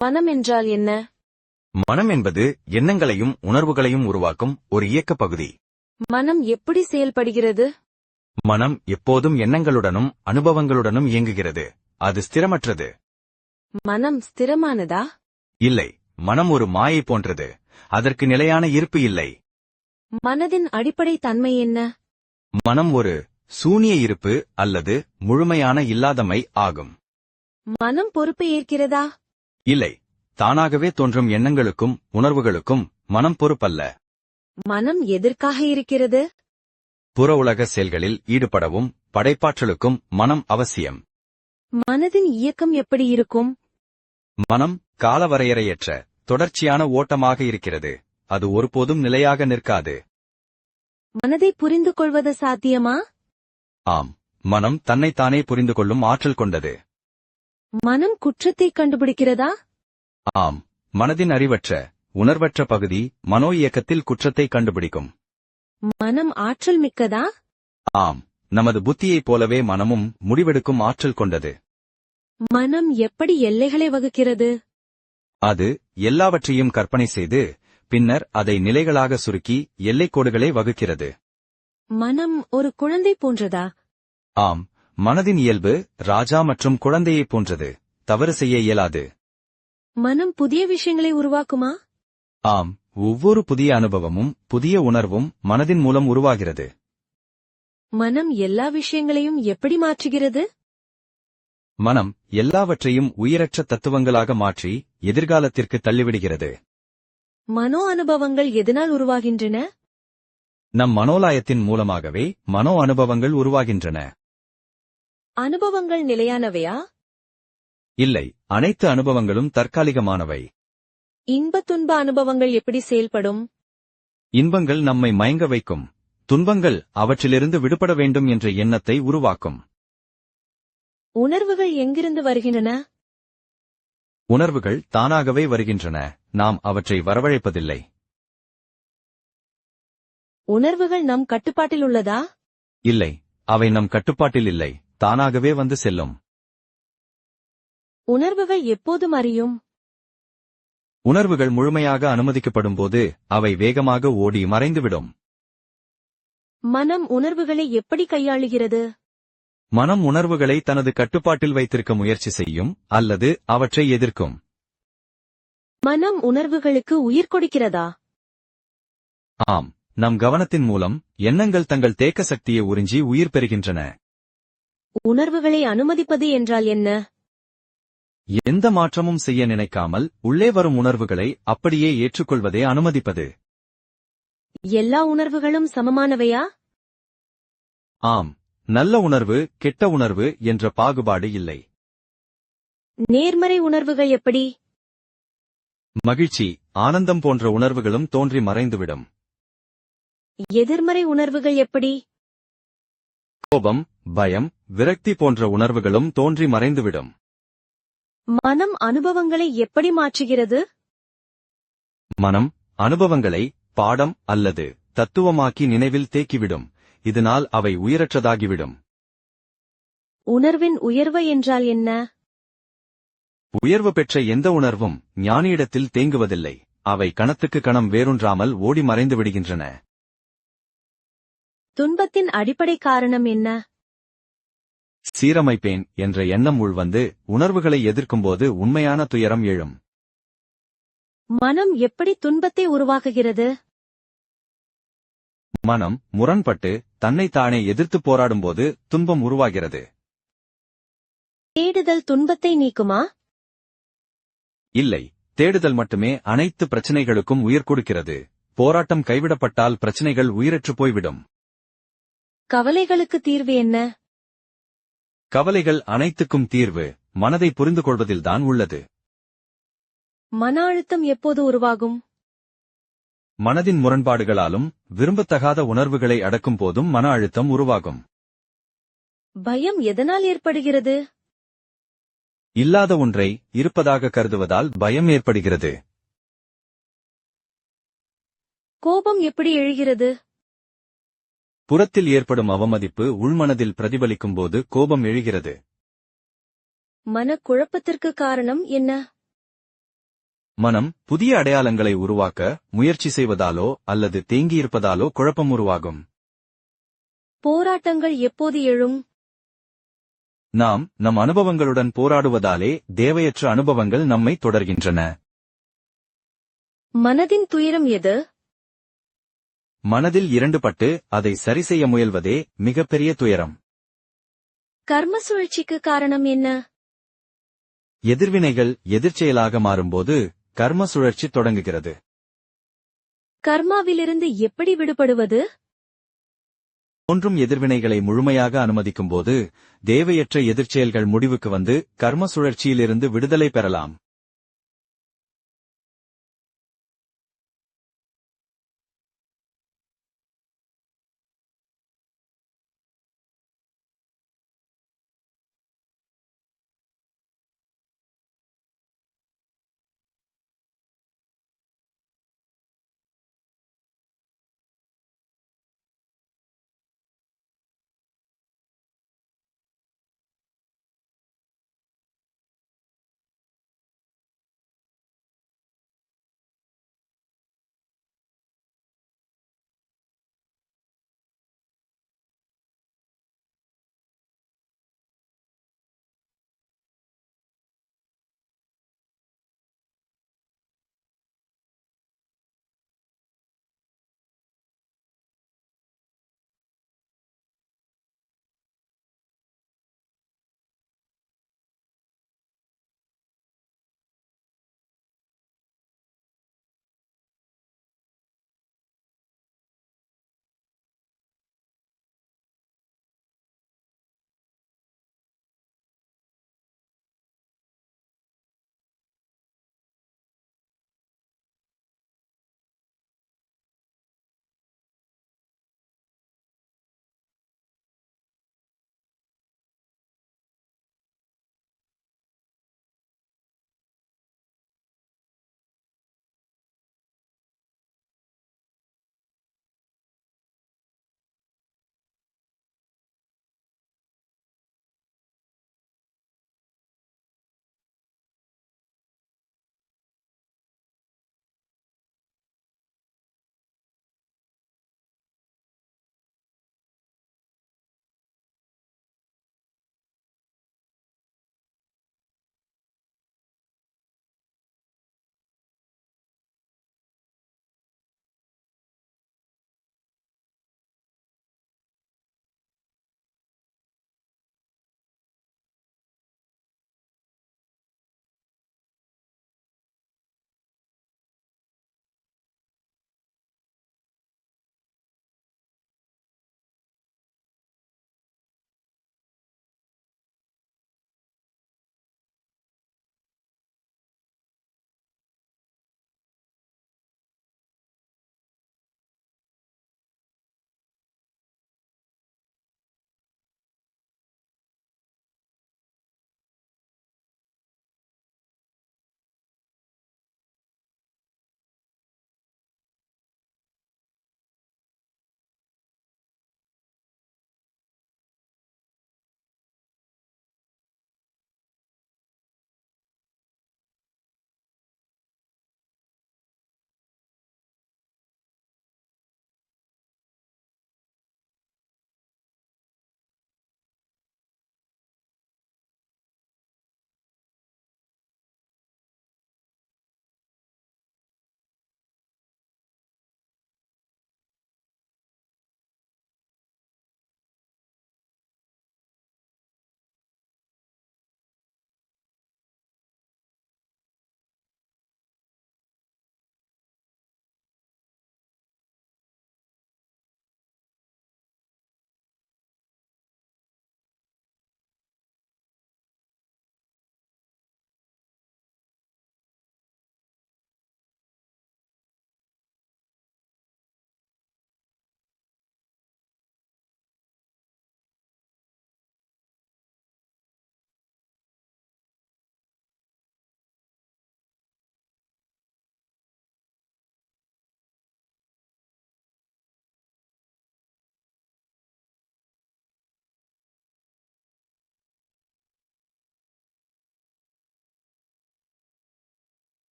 மனம் என்றால் என்ன? மனம் என்பது எண்ணங்களையும் உணர்வுகளையும் உருவாக்கும் ஒரு இயக்க பகுதி. மனம் எப்படி செயல்படுகிறது? மனம் எப்போதும் எண்ணங்களுடனும் அனுபவங்களுடனும் இயங்குகிறது. அது ஸ்திரமற்றது. மனம் ஸ்திரமானதா? இல்லை மனம் ஒரு மாயை போன்றது. அதற்கு நிலையான இருப்பு இல்லை. மனதின் அடிப்படை தன்மை என்ன? மனம் ஒரு சூனிய இருப்பு அல்லது முழுமையான இல்லாதமை ஆகும். மனம் பொறுப்பை ஏற்கிறதா? இல்லை தானாகவே தோன்றும் எண்ணங்களுக்கும் உணர்வுகளுக்கும் மனம் பொறுப்பல்ல. மனம் எதற்காக இருக்கிறது? புற உலக செயல்களில் ஈடுபடவும் படைப்பாற்றலுக்கும் மனம் அவசியம். மனதின் இயக்கம் எப்படி இருக்கும்? மனம் காலவரையறையற்ற தொடர்ச்சியான ஓட்டமாக இருக்கிறது. அது ஒருபோதும் நிலையாக நிற்காது. மனதை புரிந்து கொள்வது சாத்தியமா? ஆம் மனம் தன்னைத்தானே புரிந்து கொள்ளும் ஆற்றல் கொண்டது. மனம் குற்றத்தை கண்டுபிடிக்கிறதா? ஆம் மனதின் அறிவற்ற உணர்வற்ற பகுதி மனோ இயக்கத்தில் குற்றத்தை கண்டுபிடிக்கும். மனம் ஆற்றல் மிக்கதா? ஆம் நமது புத்தியைப் போலவே மனமும் முடிவெடுக்கும் ஆற்றல் கொண்டது. மனம் எப்படி எல்லைகளை வகுக்கிறது? அது எல்லாவற்றையும் கற்பனை செய்து பின்னர் அதை நிலைகளாக சுருக்கி எல்லைக்கோடுகளை வகுக்கிறது. மனம் ஒரு குழந்தை போன்றதா? ஆம் மனதின் இயல்பு ராஜா மற்றும் குழந்தையைப் போன்றது. தவறு செய்ய இயலாது. மனம் புதிய விஷயங்களை உருவாக்குமா? ஆம் ஒவ்வொரு புதிய அனுபவமும் புதிய உணர்வும் மனதின் மூலம் உருவாகிறது. மனம் எல்லா விஷயங்களையும் எப்படி மாற்றுகிறது? மனம் எல்லாவற்றையும் உயிரற்ற தத்துவங்களாக மாற்றி எதிர்காலத்திற்கு தள்ளிவிடுகிறது. மனோ அனுபவங்கள் எதனால் உருவாகின்றன? நம் மனோலாயத்தின் மூலமாகவே மனோ அனுபவங்கள் உருவாகின்றன. அனுபவங்கள் நிலையானவையா? இல்லை அனைத்து அனுபவங்களும் தற்காலிகமானவை. இன்ப துன்ப அனுபவங்கள் எப்படி செயல்படும்? இன்பங்கள் நம்மை மயங்க வைக்கும். துன்பங்கள் அவற்றிலிருந்து விடுபட வேண்டும் என்ற எண்ணத்தை உருவாக்கும். உணர்வுகள் எங்கிருந்து வருகின்றன? உணர்வுகள் தானாகவே வருகின்றன. நாம் அவற்றை வரவழைப்பதில்லை. உணர்வுகள் நம் கட்டுப்பாட்டில் உள்ளதா? இல்லை அவை நம் கட்டுப்பாட்டில் இல்லை. தானாகவே வந்து செல்லும். உணர்வுகள் எப்போதும் அறியும் உணர்வுகள் முழுமையாக அனுமதிக்கப்படும்போது அவை வேகமாக ஓடி மறைந்துவிடும். மனம் உணர்வுகளை எப்படி கையாளுகிறது? மனம் உணர்வுகளை தனது கட்டுப்பாட்டில் வைத்திருக்க முயற்சி செய்யும் அல்லது அவற்றை எதிர்க்கும். மனம் உணர்வுகளுக்கு உயிர் கொடுக்கிறதா? ஆம் நம் கவனத்தின் மூலம் எண்ணங்கள் தங்கள் தேக்க சக்தியை உறிஞ்சி உயிர் பெறுகின்றன. உணர்வுகளை அனுமதிப்பது என்றால் என்ன? எந்த மாற்றமும் செய்ய நினைக்காமல் உள்ளே வரும் உணர்வுகளை அப்படியே ஏற்றுக்கொள்வதே அனுமதிப்பது. எல்லா உணர்வுகளும் சமமானவையா? ஆம் நல்ல உணர்வு கெட்ட உணர்வு என்ற பாகுபாடு இல்லை. நேர்மறை உணர்வுகள் எப்படி? மகிழ்ச்சி ஆனந்தம் போன்ற உணர்வுகளும் தோன்றி மறைந்துவிடும். எதிர்மறை உணர்வுகள் எப்படி? கோபம் பயம் விரக்தி போன்ற உணர்வுகளும் தோன்றி மறைந்துவிடும். மனம் அனுபவங்களை எப்படி மாற்றுகிறது? மனம் அனுபவங்களை பாடம் அல்லது தத்துவமாக்கி நினைவில் தேக்கிவிடும். இதனால் அவை உயிரற்றதாகிவிடும். உணர்வின் உயர்வு என்றால் என்ன? உயர்வு பெற்ற எந்த உணர்வும் ஞானியிடத்தில் தேங்குவதில்லை. அவை கணத்துக்கு கணம் வேரூன்றாமல் ஓடி மறைந்து விடுகின்றன. துன்பத்தின் அடிப்படை காரணம் என்ன? சீரமைப்பேன் என்ற எண்ணம் உள்வந்து உணர்வுகளை எதிர்க்கும்போது உண்மையான துயரம் எழும். மனம் எப்படி துன்பத்தை உருவாக்குகிறது? மனம் முரண்பட்டு தன்னைத்தானே எதிர்த்து போராடும்போது துன்பம் உருவாகிறது. தேடுதல் துன்பத்தை நீக்குமா? இல்லை தேடுதல் மட்டுமே அனைத்து பிரச்சனைகளுக்கும் உயிர் கொடுக்கிறது. போராட்டம் கைவிடப்பட்டால் பிரச்சனைகள் உயிரற்று போய்விடும். கவலைகளுக்கு தீர்வு என்ன? கவலைகள் அனைத்துக்கும் தீர்வு மனதை புரிந்து கொள்வதில்தான் உள்ளது. மன அழுத்தம் எப்போது உருவாகும்? மனதின் முரண்பாடுகளாலும் விரும்பத்தகாத உணர்வுகளை அடக்கும் போதும் மன அழுத்தம் உருவாகும். பயம் எதனால் ஏற்படுகிறது? இல்லாத ஒன்றை இருப்பதாக கருதுவதால் பயம் ஏற்படுகிறது. கோபம் எப்படி எழுகிறது? புறத்தில் ஏற்படும் அவமதிப்பு உள்மனதில் பிரதிபலிக்கும் போது கோபம் எழுகிறது. மனக்குழப்பத்திற்கு காரணம் என்ன? மனம் புதிய அடையாளங்களை உருவாக்க முயற்சி செய்வதாலோ அல்லது தேங்கியிருப்பதாலோ குழப்பம் உருவாகும். போராட்டங்கள் எப்போது எழும்? நாம் நம் அனுபவங்களுடன் போராடுவதாலே தேவையற்ற அனுபவங்கள் நம்மை தொடர்கின்றன. மனதின் துயரம் எது? மனதில் இரண்டுபட்டு அதை சரிசெய்ய முயல்வதே மிகப்பெரிய துயரம். கர்ம சுழற்சிக்கு காரணம் என்ன? எதிர்வினைகள் எதிர்ச்செயலாக மாறும்போது கர்ம சுழற்சி தொடங்குகிறது. கர்மாவிலிருந்து எப்படி விடுபடுவது? ஒன்றும் எதிர்வினைகளை முழுமையாக அனுமதிக்கும்போது தேவையற்ற எதிர்ச்செயல்கள் முடிவுக்கு வந்து கர்ம சுழற்சியிலிருந்து விடுதலை பெறலாம்.